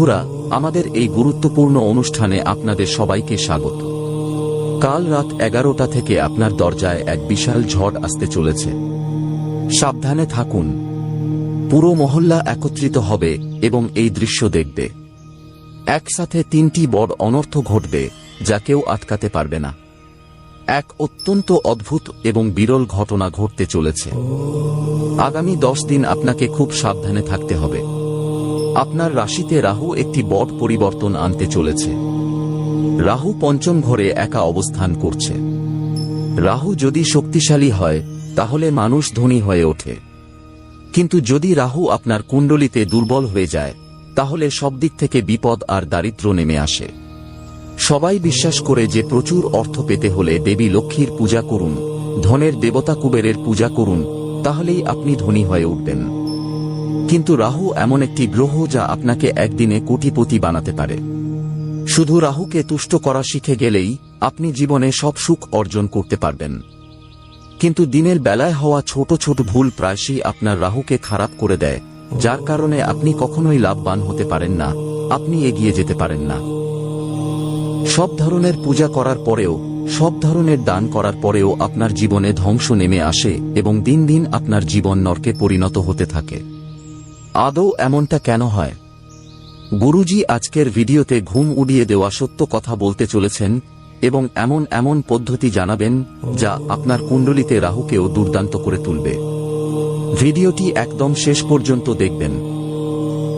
বন্ধুরা, আমাদের এই গুরুত্বপূর্ণ অনুষ্ঠানে আপনাদের সবাইকে স্বাগত। কাল রাত এগারোটা থেকে আপনার দরজায় এক বিশাল ঝড় আসতে চলেছে। সাবধানে থাকুন। পুরো মহল্লা একত্রিত হবে এবং এই দৃশ্য দেখবে। একসাথে তিনটি বড় অনর্থ ঘটবে যা কেউ আটকাতে পারবে না। এক অত্যন্ত অদ্ভুত এবং বিরল ঘটনা ঘটতে চলেছে। আগামী দশ দিন আপনাকে খুব সাবধানে থাকতে হবে। আপনার রাশিতে রাহু একটি বড় পরিবর্তন আনতে চলেছে। রাহু পঞ্চম ঘরে একা অবস্থান করছে। রাহু যদি শক্তিশালী হয়, তাহলে মানুষ ধনী হয়ে ওঠে। কিন্তু যদি রাহু আপনার কুণ্ডলিতে দুর্বল হয়ে যায়, তাহলে সব দিক থেকে বিপদ আর দারিদ্র নেমে আসে। সবাই বিশ্বাস করে যে প্রচুর অর্থ পেতে হলে দেবী লক্ষ্মীর পূজা করুন, ধনের দেবতা কুবেরের পূজা করুন, তাহলেই আপনি ধনী হয়ে উঠবেন। কিন্তু রাহু এমন একটি গ্রহ যা আপনাকে একদিনে কোটিপতি বানাতে পারে। শুধু রাহুকে তুষ্ট করা শিখে গেলেই আপনি জীবনে সব সুখ অর্জন করতে পারবেন। কিন্তু দিনের বেলায় হওয়া ছোট ছোট ভুল প্রায়শই আপনার রাহুকে খারাপ করে দেয়, যার কারণে আপনি কখনোই লাভবান হতে পারেন না, আপনি এগিয়ে যেতে পারেন না। সব ধরনের পূজা করার পরেও, সব ধরনের দান করার পরেও আপনার জীবনে ধ্বংস নেমে আসে এবং দিন দিন আপনার জীবন নরকে পরিণত হতে থাকে। আদৌ এমনটা কেন হয়? গুরুজি আজকের ভিডিওতে ঘুম উড়িয়ে দেওয়া সত্য কথা বলতে চলেছেন এবং এমন এমন পদ্ধতি জানাবেন যা আপনার কুণ্ডলিতে রাহুকেও দুর্দান্ত করে তুলবে। ভিডিওটি একদম শেষ পর্যন্ত দেখবেন।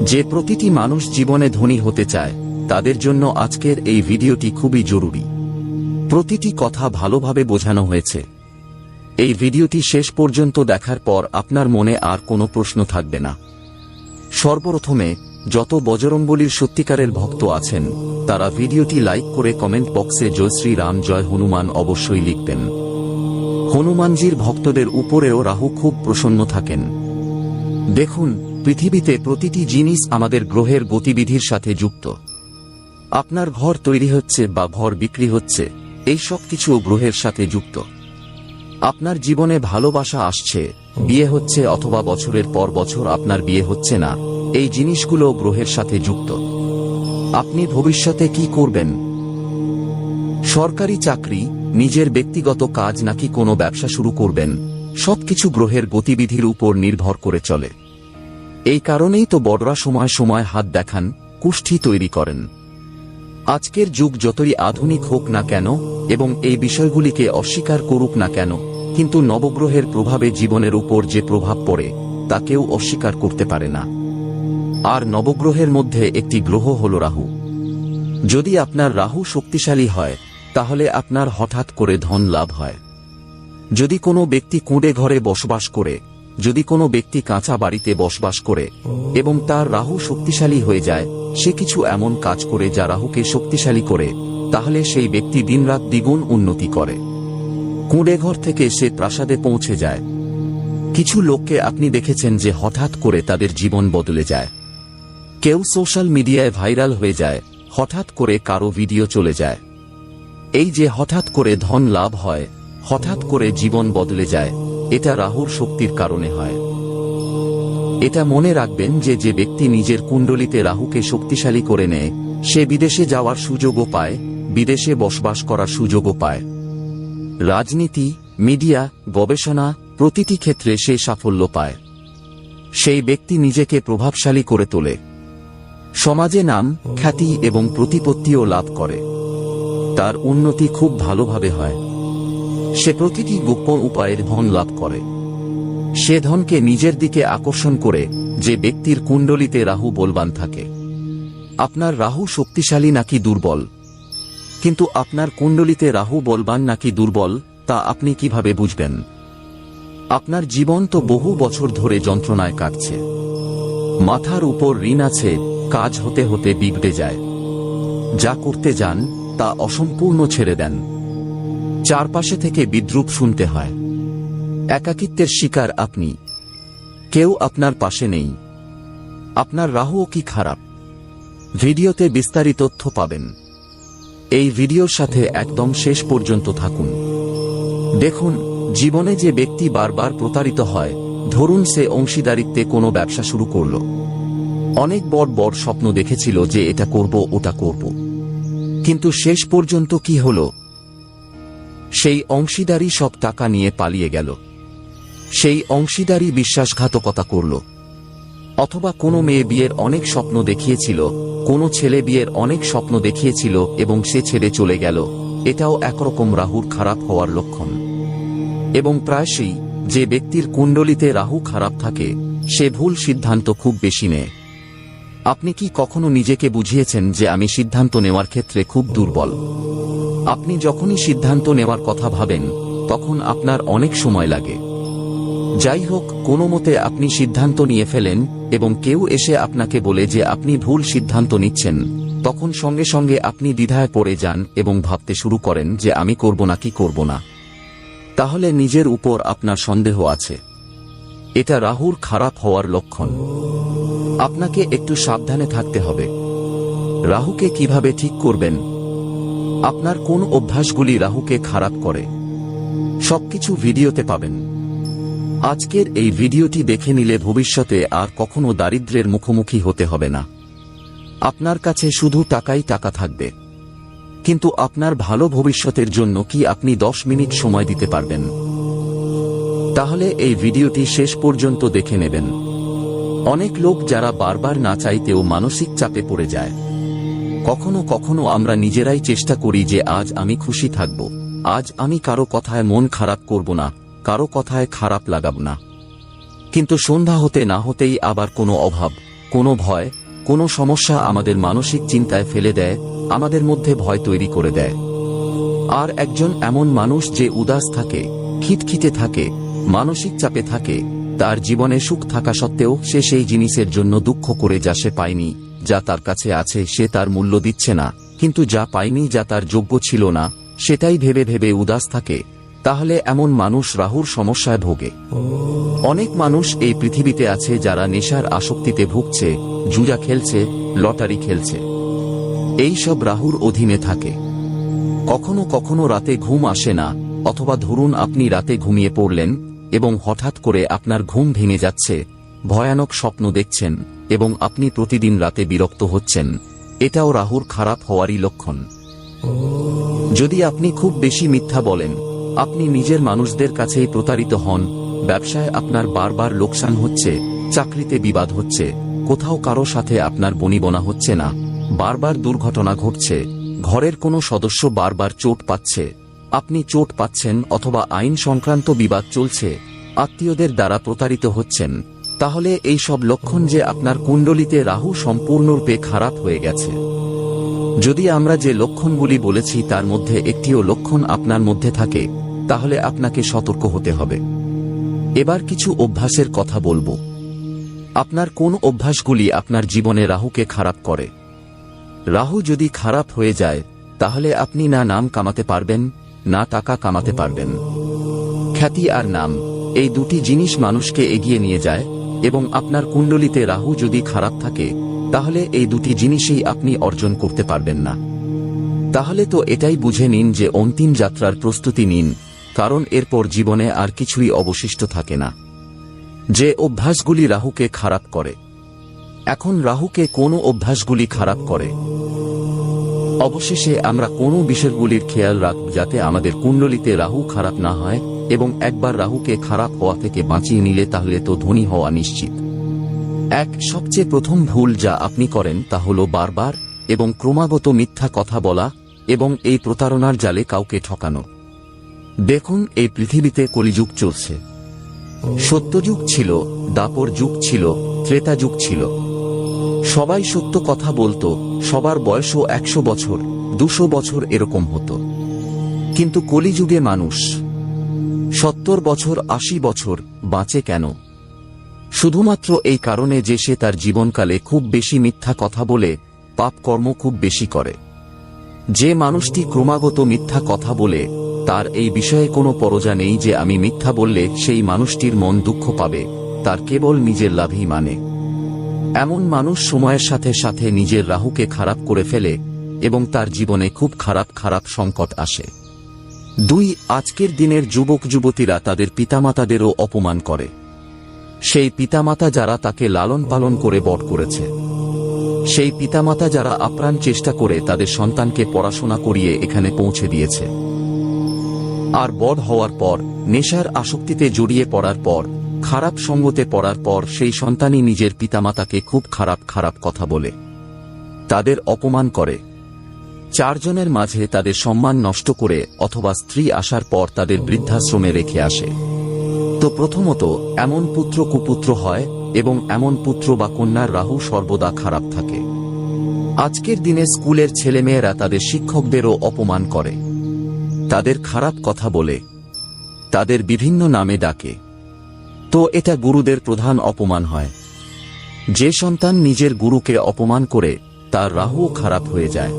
যে প্রতিটি মানুষ জীবনে ধনী হতে চায়, তাদের জন্য আজকের এই ভিডিওটি খুবই জরুরি। প্রতিটি কথা ভালোভাবে বোঝানো হয়েছে। এই ভিডিওটি শেষ পর্যন্ত দেখার পর আপনার মনে আর কোনো প্রশ্ন থাকবে না। সর্বপ্রথমে, যত বজরঙ্গলির সত্যিকারের ভক্ত আছেন, তারা ভিডিওটি লাইক করে কমেন্ট বক্সে জয় শ্রী রাম, জয় হনুমান অবশ্যই লিখবেন। হনুমানজির ভক্তদের উপরেও রাহু খুব প্রসন্ন থাকেন। দেখুন, পৃথিবীতে প্রতিটি জিনিস আমাদের গ্রহের গতিবিধির সাথে যুক্ত। আপনার ঘর তৈরি হচ্ছে বা ঘর বিক্রি হচ্ছে, এই সব কিছু গ্রহের সাথে যুক্ত। আপনার জীবনে ভালোবাসা আসছে বিয়ে হচ্ছে অথবা বছরের পর বছর আপনার বিয়ে হচ্ছে না। এই জিনিসগুলো গ্রহের সাথে যুক্ত। আপনি ভবিষ্যতে কি করবেন? সরকারি চাকরি, নিজের ব্যক্তিগত কাজ নাকি কোনো ব্যবসা শুরু করবেন? সবকিছু গ্রহের গতিবিধির উপর নির্ভর করে চলে। এই কারণেই তো বড়রা সময় সময় হাত দেখান, কুষ্ঠি তৈরি করেন। আজকের যুগ যতই আধুনিক হোক না কেন, এবং এই বিষয়গুলিকে অস্বীকার করুক না কেন কিন্তু নবগ্রহের প্রভাবে জীবনের উপর যে প্রভাব পড়ে, তা কেউ অস্বীকার করতে পারে না। আর নবগ্রহের মধ্যে একটি গ্রহ হল রাহু। যদি আপনার রাহু শক্তিশালী হয়, তাহলে আপনার হঠাৎ করে ধন লাভ হয়। যদি কোনো ব্যক্তি কুঁড়ে ঘরে বসবাস করে, যদি কোনো ব্যক্তি কাঁচা বাড়িতে বসবাস করে, এবং তার রাহু শক্তিশালী হয়ে যায়, সে কিছু এমন কাজ করে যা রাহুকে শক্তিশালী করে, তাহলে সেই ব্যক্তি দিনরাত দ্বিগুণ উন্নতি করে। কুঁড়ে ঘর থেকে সে প্রাসাদে পৌঁছে যায়। কিছু লোককে আপনি দেখেছেন যে হঠাৎ করে তাদের জীবন বদলে যায়। কেউ সোশ্যাল মিডিয়ায় ভাইরাল হয়ে যায়, হঠাৎ করে কারও ভিডিও চলে যায়। এই যে হঠাৎ করে ধন লাভ হয়, হঠাৎ করে জীবন বদলে যায়, এটা রাহুর শক্তির কারণে হয়। এটা মনে রাখবেন যে যে ব্যক্তি নিজের কুণ্ডলিতে রাহুকে শক্তিশালী করে নেয়, সে বিদেশে যাওয়ার সুযোগও পায়, বিদেশে বসবাস করার সুযোগও পায়। রাজনীতি, মিডিয়া, গবেষণা প্রতিটি ক্ষেত্রে সে সাফল্য পায়। সেই ব্যক্তি নিজেকে প্রভাবশালী করে তোলে। সমাজে নাম, খ্যাতি এবং প্রতিপত্তিও লাভ করে। তার উন্নতি খুব ভালোভাবে হয়। সে প্রতিটি গোপন উপায়ের ধন লাভ করে। সে ধনকে নিজের দিকে আকর্ষণ করে যে ব্যক্তির কুণ্ডলিতে রাহু বলবান থাকে। আপনার রাহু শক্তিশালী নাকি দুর্বল? কিন্তু আপনার কুণ্ডলিতে রাহু বলবান নাকি দুর্বল, তা আপনি কীভাবে বুঝবেন? আপনার জীবন তো বহু বছর ধরে যন্ত্রণায় কাটছে। মাথার উপর ঋণ আছে, কাজ হতে হতে বিগড়ে যায়। যা করতে যান, তা অসম্পূর্ণ ছেড়ে দেন। চারপাশে থেকে বিদ্রুপ শুনতে হয়। একাকিত্বের শিকার আপনি। কেউ আপনার পাশে নেই। আপনার রাহুও কি খারাপ? ভিডিওতে বিস্তারিত তথ্য পাবেন। এই ভিডিওর সাথে একদম শেষ পর্যন্ত থাকুন। দেখুন, জীবনে যে ব্যক্তি বারবার প্রতারিত হয়, ধরুন সে অংশীদারিত্বে কোনো ব্যবসা শুরু করল। অনেক বড় বড় স্বপ্ন দেখেছিল যে এটা করব, ওটা করব। কিন্তু শেষ পর্যন্ত কি হল? সেই অংশীদারি সব টাকা নিয়ে পালিয়ে গেল। সেই অংশীদারি বিশ্বাসঘাতকতা করল। অথবা কোনো মেয়ে বিয়ের অনেক স্বপ্ন দেখিয়েছিল, কোনো ছেলে বিয়ের অনেক স্বপ্ন দেখিয়েছিল এবং সে ছেড়ে চলে গেল। এটাও একরকম রাহুর খারাপ হওয়ার লক্ষণ। এবং প্রায়শই যে ব্যক্তির কুণ্ডলিতে রাহু খারাপ থাকে, সে ভুল সিদ্ধান্ত খুব বেশি নেয়। আপনি কি কখনো নিজেকে বুঝিয়েছেন যে আমি সিদ্ধান্ত নেওয়ার ক্ষেত্রে খুব দুর্বল? আপনি যখনই সিদ্ধান্ত নেওয়ার কথা ভাবেন, তখন আপনার অনেক সময় লাগে। যাই হোক কোনো মতে আপনি সিদ্ধান্ত নিয়ে ফেলেন এবং কেউ এসে আপনাকে বলে যে আপনি ভুল সিদ্ধান্ত নিচ্ছেন, তখন সঙ্গে সঙ্গে আপনি দ্বিধায় পড়ে যান এবং ভাবতে শুরু করেন যে আমি করব না কি করব না। তাহলে নিজের উপর আপনার সন্দেহ আছে। এটা রাহুর খারাপ হওয়ার লক্ষণ। আপনাকে একটু সাবধানে থাকতে হবে। রাহুকে কীভাবে ঠিক করবেন? আপনার কোন অভ্যাসগুলি রাহুকে খারাপ করে? সবকিছু ভিডিওতে পাবেন। আজকের এই ভিডিওটি দেখে নিলে ভবিষ্যতে আর কখনো দারিদ্র্যের মুখোমুখি হতে হবে না। আপনার কাছে শুধু টাকাই টাকা থাকবে। কিন্তু আপনার ভালো ভবিষ্যতের জন্য কি আপনি দশ মিনিট সময় দিতে পারবেন? তাহলে এই ভিডিওটি শেষ পর্যন্ত দেখে নেবেন। অনেক লোক যারা বারবার না চাইতেও মানসিক চাপে পড়ে যায়। কখনো কখনো আমরা নিজেরাই চেষ্টা করি যে, আজ আমি খুশি থাকব। আজ আমি কারও কথায় মন খারাপ করব না। কারও কথায় খারাপ লাগাব না। কিন্তু সন্ধ্যা হতে না হতেই আবার কোনো অভাব, কোনো ভয়, কোনো সমস্যা আমাদের মানসিক চিন্তায় ফেলে দেয়, আমাদের মধ্যে ভয় তৈরি করে দেয়। আর একজন এমন মানুষ যে উদাস থাকে, খিটখিটে থাকে, মানসিক চাপে থাকে, তার জীবনে সুখ থাকা সত্ত্বেও সে সেই জিনিসের জন্য দুঃখ করে যা সে পায়নি, যা তার কাছে আছে সে তার মূল্য দিচ্ছে না, কিন্তু যা পায়নি যা তার যোগ্য ছিল না, সেটাই ভেবে ভেবে উদাস থাকে তাহলে এমন মানুষ রাহুর সমস্যায় ভোগে। অনেক মানুষ এই পৃথিবীতে আছে যারা নেশার আসক্তিতে ভুগছে, জুজা খেলছে, লটারি খেলছে। এই সব রাহুর অধীনে থাকে। কখনো কখনো রাতে ঘুম আসে না, অথবা ধরুন আপনি রাতে ঘুমিয়ে পড়লেন এবং হঠাৎ করে আপনার ঘুম ভেঙে যাচ্ছে, ভয়ানক স্বপ্ন দেখছেন এবং আপনি প্রতিদিন রাতে বিরক্ত হচ্ছেন। এটাও রাহুর খারাপ হওয়ারই লক্ষণ। যদি আপনি খুব বেশি মিথ্যা বলেন আপনি নিজের মানুষদের কাছেই প্রতারিত হন, ব্যবসায় আপনার বারবার লোকসান হচ্ছে, চাকরিতে বিবাদ হচ্ছে, কোথাও কারও সাথে আপনার বনিবনা হচ্ছে না, বারবার দুর্ঘটনা ঘটছে, ঘরের কোনো সদস্য বারবার চোট পাচ্ছে, আপনি চোট পাচ্ছেন অথবা আইন সংক্রান্ত বিবাদ চলছে, আত্মীয়দের দ্বারা প্রতারিত হচ্ছেন, তাহলে এই সব লক্ষণ যে আপনার কুণ্ডলিতে রাহু সম্পূর্ণরূপে খারাপ হয়ে গেছে। যদি আমরা যে লক্ষণগুলি বলেছি তার মধ্যে একটিও লক্ষণ আপনার মধ্যে থাকে, তাহলে আপনাকে সতর্ক হতে হবে। এবার কিছু অভ্যাসের কথা বলব। আপনার কোন অভ্যাসগুলি আপনার জীবনে রাহুকে খারাপ করে? রাহু যদি খারাপ হয়ে যায়, তাহলে আপনি না নাম কামাতে পারবেন, না টাকা কামাতে পারবেন। খ্যাতি আর নাম, এই দুটি জিনিস মানুষকে এগিয়ে নিয়ে যায়, এবং আপনার কুণ্ডলিতে রাহু যদি খারাপ থাকে তাহলে এই দুটি জিনিসই আপনি অর্জন করতে পারবেন না। তাহলে তো এটাই বুঝে নিন যে অন্তিম যাত্রার প্রস্তুতি নিন, কারণ এরপর জীবনে আর কিছুই অবশিষ্ট থাকে না। যে অভ্যাসগুলি রাহুকে খারাপ করে। এখন রাহুকে কোন অভ্যাসগুলি খারাপ করে? অবশেষে আমরা কোনো বিষয়গুলির খেয়াল রাখব যাতে আমাদের কুণ্ডলিতে রাহু খারাপ না হয় এবং একবার রাহুকে খারাপ হওয়া থেকে বাঁচিয়ে নিলে তাহলে তো ধনী হওয়া নিশ্চিত। এক সবচেয়ে প্রথম ভুল যা আপনি করেন তা হল বারবার এবং ক্রমাগত মিথ্যা কথা বলা এবং এই প্রতারণার জালে কাউকে ঠকানো। দেখুন, এই পৃথিবীতে কলিযুগ চলছে। সত্যযুগ ছিল, দাপর যুগ ছিল, ত্রেতা যুগ ছিল। সবাই সত্য কথা বলতো, সবার বয়সও একশো বছর, দুশো বছর এরকম হতো। কিন্তু কলিযুগে মানুষ সত্তর বছর, আশি বছর বাঁচে কেন? শুধুমাত্র এই কারণে যে সে তার জীবনকালে খুব বেশি মিথ্যা কথা বলে, পাপ কর্ম খুব বেশি করে। যে মানুষটি ক্রমাগত মিথ্যা কথা বলে, তার এই বিষয়ে কোনো পরজা নেই যে আমি মিথ্যা বললে সেই মানুষটির মন দুঃখ পাবে, তার কেবল নিজের লাভই মানে। এমন মানুষ সময়ের সাথে সাথে নিজের রাহুকে খারাপ করে ফেলে এবং তার জীবনে খুব খারাপ খারাপ সংকট আসে। দুই, আজকের দিনের যুবক যুবতীরা তাদের পিতামাতাদেরও অপমান করে। সেই পিতামাতা যারা তাকে লালন পালন করে বড় করেছে। সেই পিতামাতা যারা আপ্রাণ চেষ্টা করে তাদের সন্তানকে পড়াশোনা করিয়ে এখানে পৌঁছে দিয়েছে। আর বড় হওয়ার পর, নেশার আসক্তিতে জড়িয়ে পড়ার পর, খারাপ সঙ্গতে পড়ার পর সেই সন্তানই নিজের পিতামাতাকে খুব খারাপ খারাপ কথা বলে। তাদের অপমান করে। চারজনের মাঝে তাদের সম্মান নষ্ট করে অথবা স্ত্রী আসার পর তাদের বৃদ্ধাশ্রমে রেখে আসে। তো প্রথমত, এমন পুত্র কুপুত্র হয় এবং এমন পুত্র বা কন্যার রাহু সর্বদা খারাপ থাকে। আজকের দিনে স্কুলের ছেলেমেয়েরা তাদের শিক্ষকদেরও অপমান করে। তাদের খারাপ কথা বলে। তাদের বিভিন্ন নামে ডাকে। তো এটা গুরুদের প্রধান অপমান হয়। যে সন্তান নিজের গুরুকে অপমান করে, তার রাহুও খারাপ হয়ে যায়।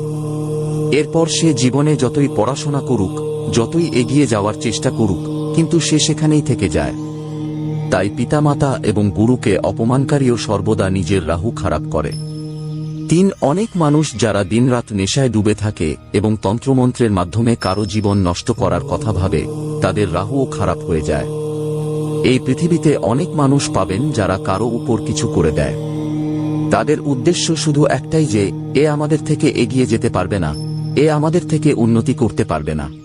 এরপর সে জীবনে যতই পড়াশোনা করুক, যতই এগিয়ে যাওয়ার চেষ্টা করুক কিন্তু সে সেখানেই থেকে যায়। তাই পিতামাতা এবং গুরুকে অপমানকারীও সর্বদা নিজের রাহু খারাপ করে। তিন অনেক মানুষ যারা দিনরাত নেশায় ডুবে থাকে এবং তন্ত্রমন্ত্রের মাধ্যমে কারও জীবন নষ্ট করার কথা ভাবে, তাদের রাহুও খারাপ হয়ে যায়। এই পৃথিবীতে অনেক মানুষ পাবেন যারা কারও উপর কিছু করে দেয়। তাদের উদ্দেশ্য শুধু একটাই যে, এ আমাদের থেকে এগিয়ে যেতে পারবে না, এ আমাদের থেকে উন্নতি করতে পারবে না।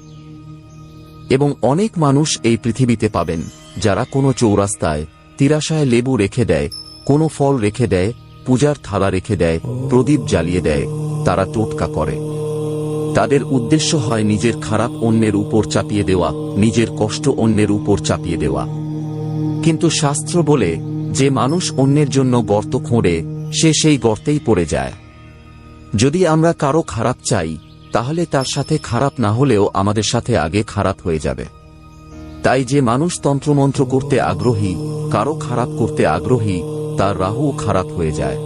এবং অনেক মানুষ এই পৃথিবীতে পাবেন, যারা কোনো চৌরাস্তায়, তিরাশায় লেবু রেখে দেয়, কোনো ফল রেখে দেয়, পূজার থালা রেখে দেয়, প্রদীপ জ্বালিয়ে দেয়, তারা টোটকা করে। তাদের উদ্দেশ্য হয় নিজের খারাপ অন্যের উপর চাপিয়ে দেওয়া, নিজের কষ্ট অন্যের উপর চাপিয়ে দেওয়া। কিন্তু শাস্ত্র বলে, যে মানুষ অন্যের জন্য গর্ত খোঁড়ে, সে সেই গর্তেই পড়ে যায়। যদি আমরা কারও খারাপ চাই তাহলে তার সাথে খারাপ না হলেও আমাদের সাথে আগে খারাপ হয়ে যাবে। তাই যে মানুষ তন্ত্রমন্ত্র করতে আগ্রহী, কারও খারাপ করতে আগ্রহী, তার রাহুও খারাপ হয়ে যায়।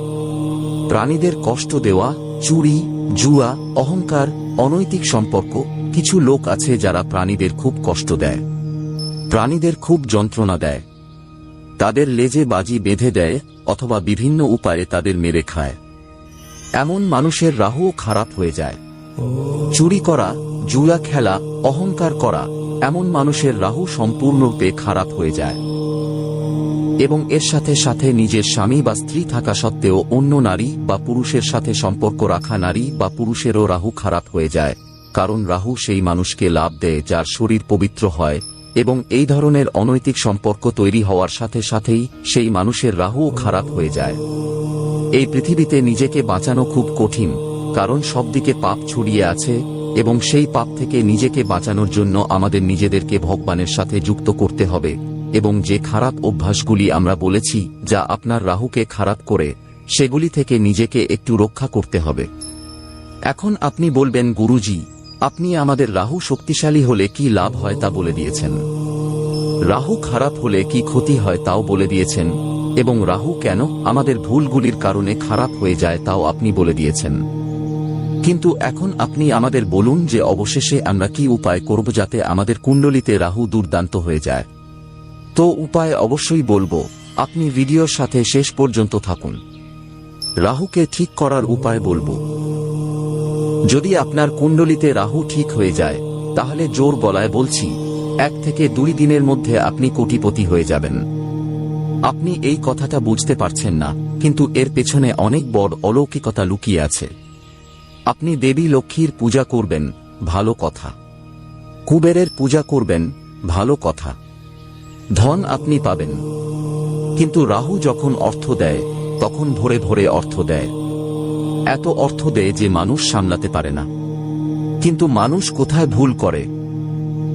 প্রাণীদের কষ্ট দেওয়া, চুরি, জুয়া, অহংকার, অনৈতিক সম্পর্ক, কিছু লোক আছে যারা প্রাণীদের খুব কষ্ট দেয়। প্রাণীদের খুব যন্ত্রণা দেয়। তাদের লেজে বাজি বেঁধে দেয় অথবা বিভিন্ন উপায়ে তাদের মেরে খায়। এমন মানুষের রাহুও খারাপ হয়ে যায়। চুরি করা, জুয়া খেলা, অহংকার করা, এমন মানুষের রাহু সম্পূর্ণরূপে খারাপ হয়ে যায়। এবং এর সাথে সাথে নিজের স্বামী বা স্ত্রী থাকা সত্ত্বেও অন্য নারী বা পুরুষের সাথে সম্পর্ক রাখা নারী বা পুরুষেরও রাহু খারাপ হয়ে যায়, কারণ রাহু সেই মানুষকে লাভ দেয় যার শরীর পবিত্র হয়, এবং এই ধরনের অনৈতিক সম্পর্ক তৈরি হওয়ার সাথে সাথেই সেই মানুষের রাহুও খারাপ হয়ে যায়। এই পৃথিবীতে নিজেকে বাঁচানো খুব কঠিন কারণ সবদিকে পাপ ছড়িয়ে আছে, এবং সেই পাপ থেকে নিজেকে বাঁচানোর জন্য আমাদের নিজেদেরকে ভগবানের সাথে যুক্ত করতে হবে, এবং যে খারাপ অভ্যাসগুলি আমরা বলেছি, যা আপনার রাহুকে খারাপ করে, সেগুলি থেকে নিজেকে একটু রক্ষা করতে হবে। এখন আপনি বলবেন, গুরুজি, আপনি আমাদের রাহু শক্তিশালী হলে কি লাভ হয় তা বলে দিয়েছেন। রাহু খারাপ হলে কি ক্ষতি হয় তাও বলে দিয়েছেন, এবং রাহু কেন আমাদের ভুলগুলির কারণে খারাপ হয়ে যায় তাও আপনি বলে দিয়েছেন। কিন্তু এখন আপনি আমাদের বলুন যে অবশেষে আমরা কি উপায় করব যাতে আমাদের কুণ্ডলিতে রাহু দুর্দান্ত হয়ে যায়। তো উপায় অবশ্যই বলব, আপনি ভিডিওর সাথে শেষ পর্যন্ত থাকুন। রাহুকে ঠিক করার উপায় বলব। যদি আপনার কুণ্ডলিতে রাহু ঠিক হয়ে যায়, তাহলে জোর বলায় বলছি, এক থেকে দুই দিনের মধ্যে আপনি কোটিপতি হয়ে যাবেন। আপনি এই কথাটা বুঝতে পারছেন না, কিন্তু এর পেছনে অনেক বড় অলৌকিকতা লুকিয়ে আছে। আপনি দেবী লক্ষ্মীর পূজা করবেন, ভালো কথা। কুবেরের পূজা করবেন, ভালো কথা। ধন আপনি পাবেন। কিন্তু রাহু যখন অর্থ দেয়, তখন ভরে ভরে অর্থ দেয়। এত অর্থ দেয় যে মানুষ সামলাতে পারে না। কিন্তু মানুষ কোথায় ভুল করে?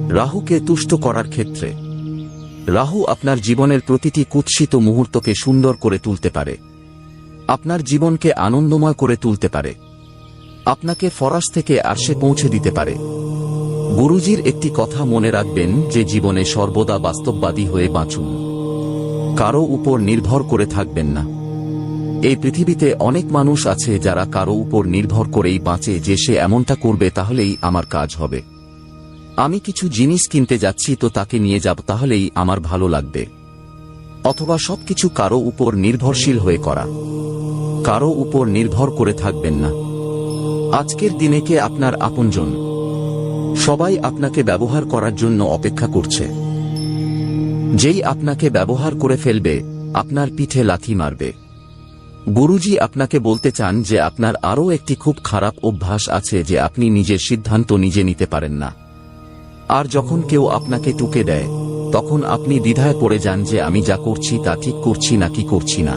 রাহুকে তুষ্ট করার ক্ষেত্রে। রাহু আপনার জীবনের প্রতিটি কুৎসিত মুহূর্তকে সুন্দর করে তুলতে পারে। আপনার জীবনকে আনন্দময় করে তুলতে পারে। আপনাকে ফরাস থেকে আরশে পৌঁছে দিতে পারে। গুরুজির একটি কথা মনে রাখবেন যে জীবনে সর্বদা বাস্তববাদী হয়ে বাঁচুন। কারও উপর নির্ভর করে থাকবেন না। এই পৃথিবীতে অনেক মানুষ আছে যারা কারও উপর নির্ভর করেই বাঁচে যে সে এমনটা করবে তাহলেই আমার কাজ হবে। আমি কিছু জিনিস কিনতে যাচ্ছি তো তাকে নিয়ে যাব তাহলেই আমার ভালো লাগবে। অথবা সবকিছু কারও উপর নির্ভরশীল হয়ে করা। কারও উপর নির্ভর করে থাকবেন না। আজকের দিনে কে আপনার আপনজন? সবাই আপনাকে ব্যবহার করার জন্য অপেক্ষা করছে। যেই আপনাকে ব্যবহার করে ফেলবে, আপনার পিঠে লাথি মারবে। গুরুজি আপনাকে বলতে চান যে আপনার আরও একটি খুব খারাপ অভ্যাস আছে যে আপনি নিজের সিদ্ধান্ত নিজে নিতে পারেন না। আর যখন কেউ আপনাকে টুকে দেয়, তখন আপনি দ্বিধায় পড়ে যান যে আমি যা করছি তা ঠিক করছি নাকি করছি না।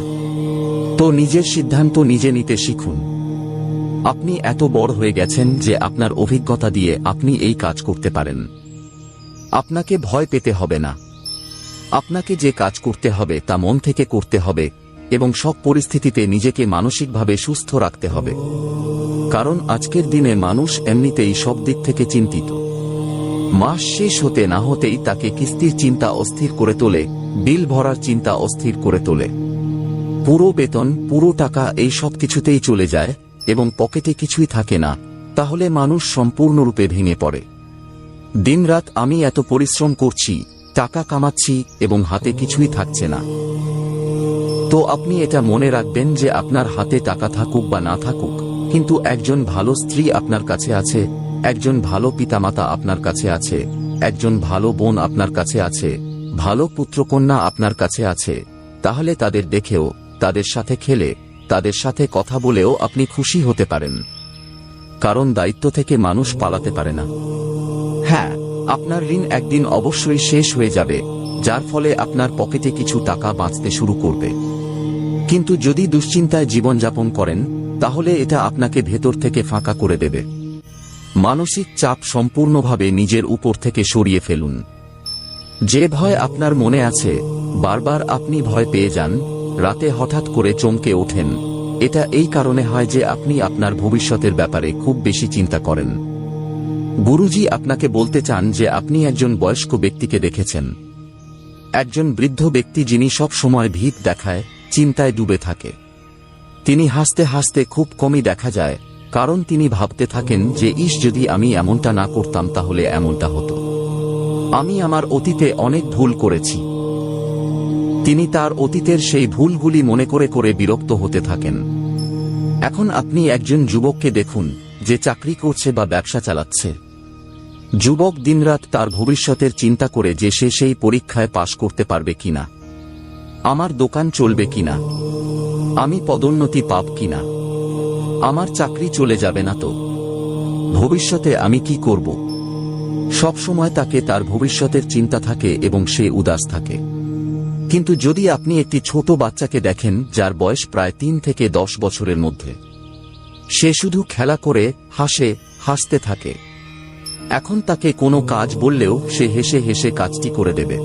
তো নিজের সিদ্ধান্ত নিজে নিতে শিখুন। আপনি এত বড় হয়ে গেছেন যে আপনার অভিজ্ঞতা দিয়ে আপনি এই কাজ করতে পারেন। আপনাকে ভয় পেতে হবে না। আপনাকে যে কাজ করতে হবে তা মন থেকে করতে হবে এবং সব পরিস্থিতিতে নিজেকে মানসিকভাবে সুস্থ রাখতে হবে। কারণ আজকের দিনে মানুষ এমনিতেই সব দিক থেকে চিন্তিত। মাস শেষ হতে না হতেই তাকে কিস্তির চিন্তা অস্থির করে তোলে, বিল ভরার চিন্তা অস্থির করে তোলে। পুরো বেতন, পুরো টাকা এই সব কিছুতেই চলে যায়। এবং পকেটে কিছুই থাকে না, তাহলে মানুষ সম্পূর্ণরূপে ভেঙে পড়ে। দিনরাত আমি এত পরিশ্রম করছি, টাকা কামাচ্ছি এবং হাতে কিছুই থাকছে না। তো আপনি এটা মনে রাখবেন যে আপনার হাতে টাকা থাকুক বা না থাকুক, কিন্তু একজন ভালো স্ত্রী আপনার কাছে আছে, একজন ভালো পিতামাতা আপনার কাছে আছে, একজন ভালো বোন আপনার কাছে আছে, ভালো পুত্রকন্যা আপনার কাছে আছে, তাহলে তাদের দেখেও, তাদের সাথে খেলে তাদের সাথে কথা বলেও আপনি খুশি হতে পারেন। কারণ দায়িত্ব থেকে মানুষ পালাতে পারে না। হ্যাঁ আপনার ঋণ একদিন অবশ্যই শেষ হয়ে যাবে, যার ফলে আপনার পকেটে কিছু টাকা বাঁচতে শুরু করবে। কিন্তু যদি দুশ্চিন্তায় জীবনযাপন করেন, তাহলে এটা আপনাকে ভেতর থেকে ফাঁকা করে দেবে। মানসিক চাপ সম্পূর্ণভাবে নিজের উপর থেকে সরিয়ে ফেলুন। যে ভয় আপনার মনে আছে, বারবার আপনি ভয় পেয়ে যান রাতে হঠাৎ করে চমকে ওঠেন। এটা এই কারণে হয় যে আপনি আপনার ভবিষ্যতের ব্যাপারে খুব বেশি চিন্তা করেন। গুরুজি আপনাকে বলতে চান যে আপনি একজন বয়স্ক ব্যক্তিকে দেখেছেন। একজন বৃদ্ধ ব্যক্তি যিনি সব সময় ভীত দেখায়, চিন্তায় ডুবে থাকে। তিনি হাসতে হাসতে খুব কমই দেখা যায়, কারণ তিনি ভাবতে থাকেন যে ইস যদি আমি এমনটা না করতাম তাহলে এমনটা হতো। আমি আমার অতীতে অনেক ভুল করেছি। তিনি তার অতীতের সেই ভুলগুলি মনে করে করে বিরক্ত হতে থাকেন। এখন আপনি একজন যুবককে দেখুন, যে চাকরি করছে বা ব্যবসা চালাচ্ছে। যুবক দিনরাত তার ভবিষ্যতের চিন্তা করে যে সে সেই পরীক্ষায় পাশ করতে পারবে কিনা। আমার দোকান চলবে কিনা? আমি পদোন্নতি পাব কিনা? আমার চাকরি চলে যাবে না তো? ভবিষ্যতে আমি কি করব? সব সময় তাকে তার ভবিষ্যতের চিন্তা থাকে এবং সে উদাস থাকে। কিন্তু যদি আপনি একটি ছোট বাচ্চাকে দেখেন, যার বয়স প্রায় তিন থেকে দশ বছরের মধ্যে, সে শুধু খেলা করে, হাসে, হাসতে থাকে। এখন তাকে কোনো কাজ বললেও সে হেসে হেসে কাজটি করে দেবে।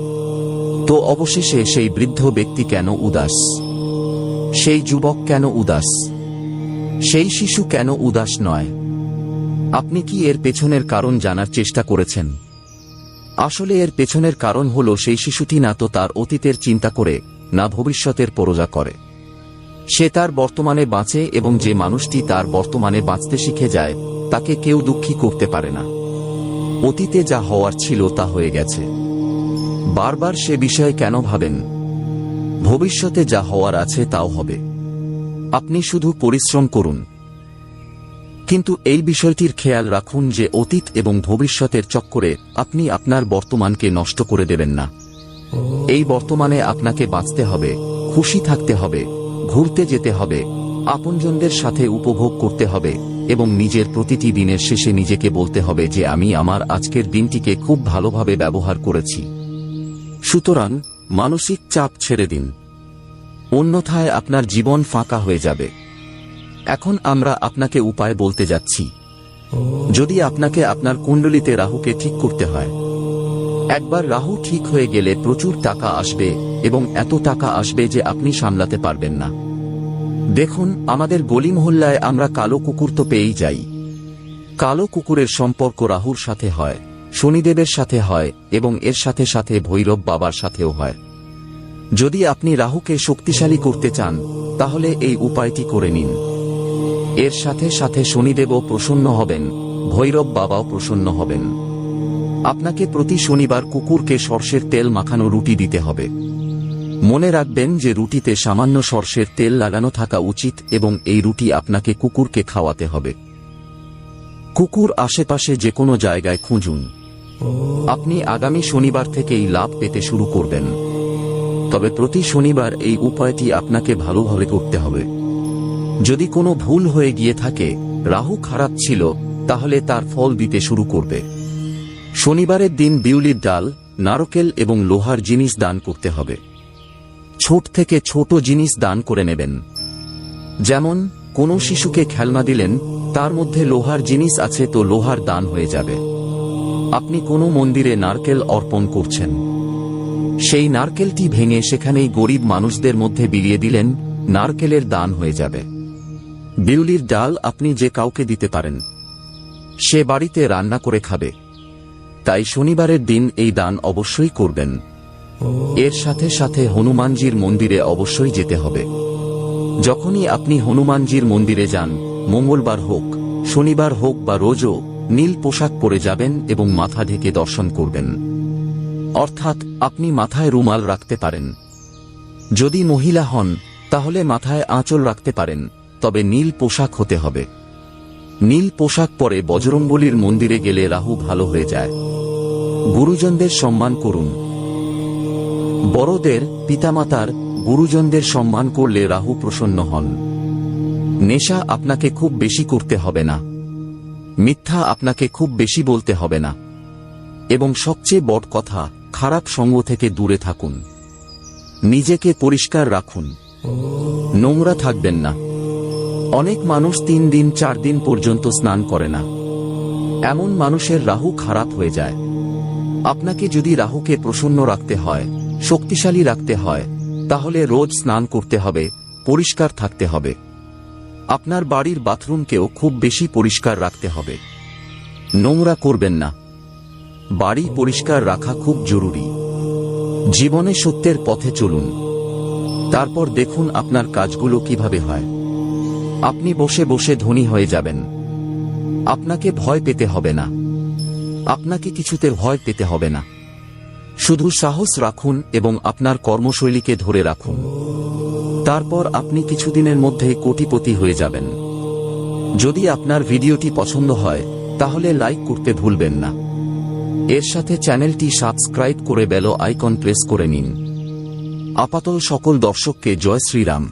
তো অবশেষে সেই বৃদ্ধ ব্যক্তি কেন উদাস? সেই যুবক কেন উদাস? সেই শিশু কেন উদাস নয়? আপনি কি এর পেছনের কারণ জানার চেষ্টা করেছেন? আসলে এর পেছনের কারণ হল সেই শিশুটি না তো তার অতীতের চিন্তা করে, না ভবিষ্যতের পরোজা করে। সে তার বর্তমানে বাঁচে এবং যে মানুষটি তার বর্তমানে বাঁচতে শিখে যায়, তাকে কেউ দুঃখী করতে পারে না। অতীতে যা হওয়ার ছিল তা হয়ে গেছে। বারবার সে বিষয়ে কেন ভাবেন? ভবিষ্যতে যা হওয়ার আছে তাও হবে। আপনি শুধু পরিশ্রম করুন। কিন্তু এই বিষয়টির খেয়াল রাখুন যে অতীত এবং ভবিষ্যতের চক্করে আপনি আপনার বর্তমানকে নষ্ট করে দেবেন না। এই বর্তমানে আপনাকে বাঁচতে হবে, খুশি থাকতে হবে, ঘুরতে যেতে হবে, আপনজনদের সাথে উপভোগ করতে হবে এবং নিজের প্রতিটি দিনের শেষে নিজেকে বলতে হবে যে আমি আমার আজকের দিনটিকে খুব ভালোভাবে ব্যবহার করেছি। সুতরাং মানসিক চাপ ছেড়ে দিন। অন্যথায় আপনার জীবন ফাঁকা হয়ে যাবে। এখন আমরা আপনাকে উপায় বলতে যাচ্ছি। যদি আপনাকে আপনার কুণ্ডলিতে রাহুকে ঠিক করতে হয়। একবার রাহু ঠিক হয়ে গেলে প্রচুর টাকা আসবে এবং এত টাকা আসবে যে আপনি সামলাতে পারবেন না। দেখুন, আমাদের গলি মহল্লায় আমরা কালো কুকুর তো পেয়েই যাই। কালো কুকুরের সম্পর্ক রাহুর সাথে হয়, শনিদেবের সাথে হয় এবং এর সাথে সাথে ভৈরব বাবার সাথেও হয়। যদি আপনি রাহুকে শক্তিশালী করতে চান, তাহলে এই উপায়টি করে নিন। এর সাথে সাথে শনিদেবও প্রসন্ন হবেন, ভৈরব বাবাও প্রসন্ন হবেন। আপনাকে প্রতি শনিবার কুকুরকে সর্ষের তেল মাখানো রুটি দিতে হবে। মনে রাখবেন যে রুটিতে সামান্য সর্ষের তেল লাগানো থাকা উচিত এবং এই রুটি আপনাকে কুকুরকে খাওয়াতে হবে। কুকুর আশেপাশে যে কোনো জায়গায় খুঁজুন। আপনি আগামী শনিবার থেকেই লাভ পেতে শুরু করবেন। তবে প্রতি শনিবার এই উপায়টি আপনাকে ভালোভাবে করতে হবে। যদি কোনো ভুল হয়ে গিয়ে থাকে, রাহু খারাপ ছিল, তাহলে তার ফল দিতে শুরু করবে। শনিবারের দিন বিউলির ডাল, নারকেল এবং লোহার জিনিস দান করতে হবে। ছোট থেকে ছোট জিনিস দান করে নেবেন। যেমন, কোনো শিশুকে খেলনা দিলেন, তার মধ্যে লোহার জিনিস আছে তো লোহার দান হয়ে যাবে। আপনি কোনো মন্দিরে নারকেল অর্পণ করছেন। সেই নারকেলটি ভেঙে সেখানেই গরিব মানুষদের মধ্যে বিলিয়ে দিলেন, নারকেলের দান হয়ে যাবে। বিউলির ডাল আপনি যে কাউকে দিতে পারেন, সে বাড়িতে রান্না করে খাবে। তাই শনিবারের দিন এই দান অবশ্যই করবেন। এর সাথে সাথে হনুমানজির মন্দিরে অবশ্যই যেতে হবে। যখনই আপনি হনুমানজির মন্দিরে যান, মঙ্গলবার হোক, শনিবার হোক বা রোজও নীল পোশাক পরে যাবেন এবং মাথা ঢেকে দর্শন করবেন। অর্থাৎ আপনি মাথায় রুমাল রাখতে পারেন। যদি মহিলা হন, তাহলে মাথায় আঁচল রাখতে পারেন। তবে নীল পোশাক হতে হবে। নীল পোশাক পরে বজরঙ্গলির মন্দিরে গেলে রাহু ভালো হয়ে যায়। গুরুজনদের সম্মান করুন। বড়দের পিতামাতার গুরুজনদের সম্মান করলে রাহু প্রসন্ন হন। নেশা আপনাকে খুব বেশি করতে হবে না। মিথ্যা আপনাকে খুব বেশি বলতে হবে না। এবং সবচেয়ে বড় কথা, খারাপ সঙ্গ থেকে দূরে থাকুন। নিজেকে পরিষ্কার রাখুন। নোংরা থাকবেন না। অনেক মানুষ তিন দিন, চার দিন পর্যন্ত স্নান করে না। এমন মানুষের রাহু খারাপ হয়ে যায়। আপনাকে যদি রাহুকে প্রসন্ন রাখতে হয়, শক্তিশালী রাখতে হয়, তাহলে রোজ স্নান করতে হবে, পরিষ্কার থাকতে হবে। আপনার বাড়ির বাথরুমকেও খুব বেশি পরিষ্কার রাখতে হবে। নোংরা করবেন না। বাড়ি পরিষ্কার রাখা খুব জরুরি। জীবনে সত্যের পথে চলুন। তারপর দেখুন আপনার কাজগুলো কীভাবে হয়। আপনি বসে বসে ধনী হয়ে যাবেন। আপনাকে ভয় পেতে হবে না। আপনাকে কিছুতে ভয় পেতে হবে না। শুধু সাহস রাখুন এবং আপনার কর্মশৈলীকে ধরে রাখুন। তারপর আপনি কিছুদিনের মধ্যে কোটিপতি হয়ে যাবেন। যদি আপনার ভিডিওটি পছন্দ হয়, তাহলে লাইক করতে ভুলবেন না। এর সাথে চ্যানেলটি সাবস্ক্রাইব করে বেল আইকন প্রেস করে নিন। আপাতত সকল দর্শককে জয় শ্রীরাম।